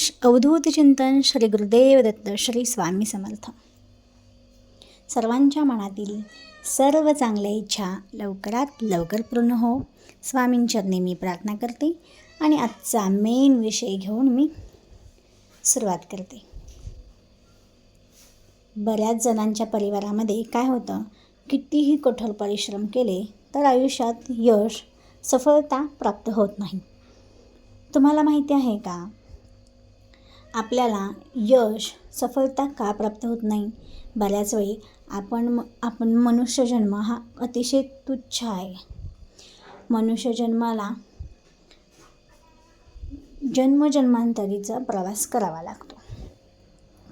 श- अवधूत चिंतन श्री गुरुदेव दत्त श्री स्वामी समर्थ. सर्वांच्या मनातील सर्व चांगल्या इच्छा लवकरात लवकर पूर्ण हो. स्वामींचरणी मी प्रार्थना करते आणि आजचा मेन विषय घेऊन मी सुरुवात करते. बऱ्याच जणांच्या परिवारामध्ये काय होतं कितीही कठोर परिश्रम केले तर आयुष्यात यश सफलता प्राप्त होत नाही. तुम्हाला माहिती आहे का? आपल्याला यश सफलता का प्राप्त होत नाही? बऱ्याच वेळी आपण म- आपण मनुष्य जन्म हा अतिशय तुच्छ आहे. मनुष्य जन्माला जन्मजन्मांतरीचा प्रवास करावा लागतो.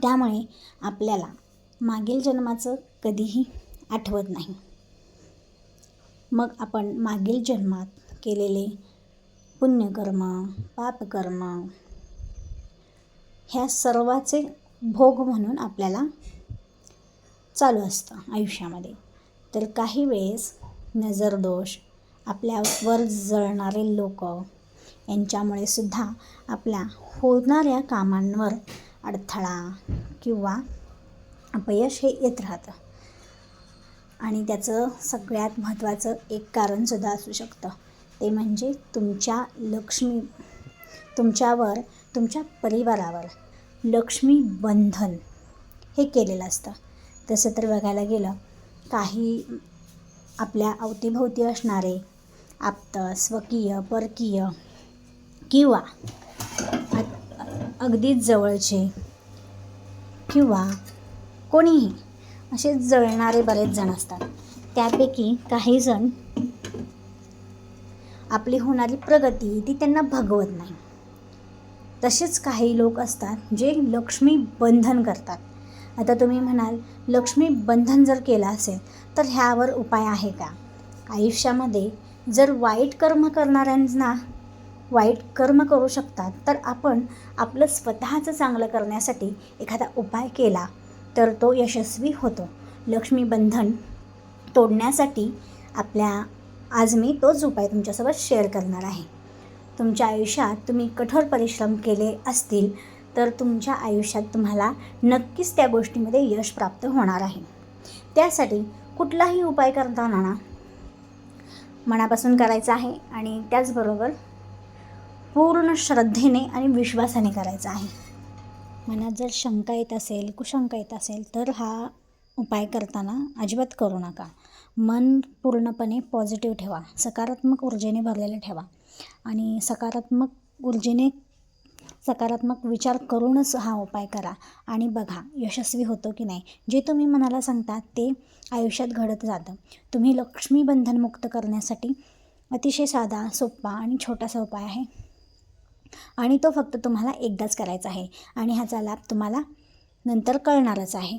त्यामुळे आपल्याला मागील जन्माचं कधीही आठवत नाही. मग आपण मागील जन्मात केलेले पुण्यकर्म पापकर्म ह्या सर्वाचे भोग म्हणून आपल्याला चालू असतं आयुष्यामध्ये. तर काही वेळेस नजरदोष आपल्यावर जळणारे लोक यांच्यामुळे सुद्धा आपल्या होणाऱ्या कामांवर अडथळा किंवा अपयश हे येत राहतं. आणि त्याचं सगळ्यात महत्त्वाचं एक कारणसुद्धा असू शकतं. ते म्हणजे तुमच्या लक्ष्मी तुमच्यावर तुमच्या परिवारावर लक्ष्मी बंधन हे केलेलं असतं. तसं तर बघायला गेलं काही आपल्या अवतीभोवती असणारे आप्त स्वकीय परकीय किंवा अगदी अगदीच जवळचे किंवा कोणीही असे जळणारे बरेच जण असतात. त्यापैकी काही जण आपली होणारी प्रगती ती त्यांना भगवत नाही. तसेच काही लोक असतात जे लक्ष्मी बंधन करतात. आता तुम्ही म्हणाल लक्ष्मी बंधन जर केलं असेल तर ह्यावर उपाय आहे का? आयुष्यामध्ये जर वाईट कर्म करणाऱ्यांना वाईट कर्म करू शकतात तर आपण आपलं स्वतःचं चांगलं करण्यासाठी एखादा उपाय केला तर तो यशस्वी होतो. लक्ष्मीबंधन तोडण्यासाठी आपल्या आज मी तोच उपाय तुमच्यासोबत शेअर करणार आहे. तुमच्या आयुष्यात तुम्ही कठोर परिश्रम केले असतील तर तुमच्या आयुष्यात तुम्हाला नक्कीच त्या गोष्टीमध्ये यश प्राप्त होणार आहे. त्यासाठी कुठलाही उपाय करताना ना मनापासून करायचा आहे आणि त्याचबरोबर पूर्ण श्रद्धेने आणि विश्वासाने करायचा आहे. मनात जर शंका येत असेल कुशंका येत असेल तर हा उपाय करताना अजिबात करू नका. मन पूर्णपणे पॉझिटिव्ह ठेवा. सकारात्मक ऊर्जेने भरलेलं ठेवा. आणि सकारात्मक ऊर्जेने सकारात्मक विचार करूनच हा उपाय करा. आणि बघा यशस्वी होतो की नाही? जे तुम्ही मनाला सांगता ते आयुष्यात घडत जातं. तुम्ही लक्ष्मी बंधनमुक्त करण्यासाठी अतिशय साधा सोपा आणि छोटासा उपाय आहे. आणि तो फक्त तुम्हाला एकदाच करायचा आहे. आणि ह्याचा लाभ तुम्हाला नंतर कळणारच आहे.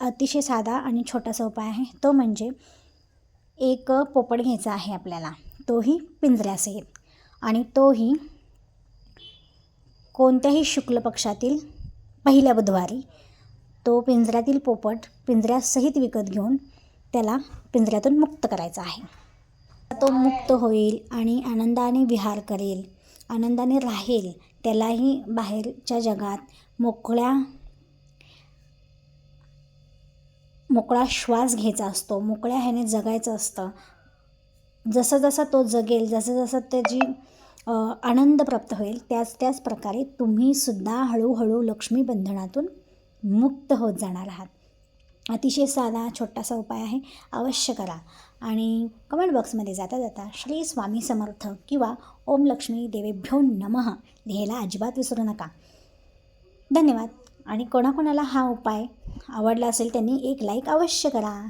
अतिशय साधा आणि छोटासा उपाय आहे. तो म्हणजे एक पोपट घ्यायचा आहे आपल्याला. तोही पिंजऱ्यासहित आणि तोही कोणत्याही शुक्ल पक्षातील पहिल्या बुधवारी तो पिंजऱ्यातील पोपट पिंजऱ्यासहित विकत घेऊन त्याला पिंजऱ्यातून मुक्त करायचा आहे. तो मुक्त होईल आणि आनंदाने विहार करेल आनंदाने राहील त्यालाही बाहेरच्या जगात मोकळ्या मोकळा श्वास घ्यायचा असतो मोकळ्या ह्याने जगायचं असतं. जसं जसं तो जगेल जसं जसं त्याची आनंद प्राप्त होईल त्याच त्याच प्रकारे तुम्हीसुद्धा हळूहळू लक्ष्मी बंधनातून मुक्त होत जाणार आहात. अतिशय साधा छोटासा उपाय आहे अवश्य करा. आणि कमेंट बॉक्समध्ये जाता जाता श्री स्वामी समर्थ किंवा ओम लक्ष्मी देवेभ्यो नमः लिहायला अजिबात विसरू नका. धन्यवाद. आणि कोणाकोणाला हा उपाय आवडला असेल त्यांनी एक लाईक अवश्य करा.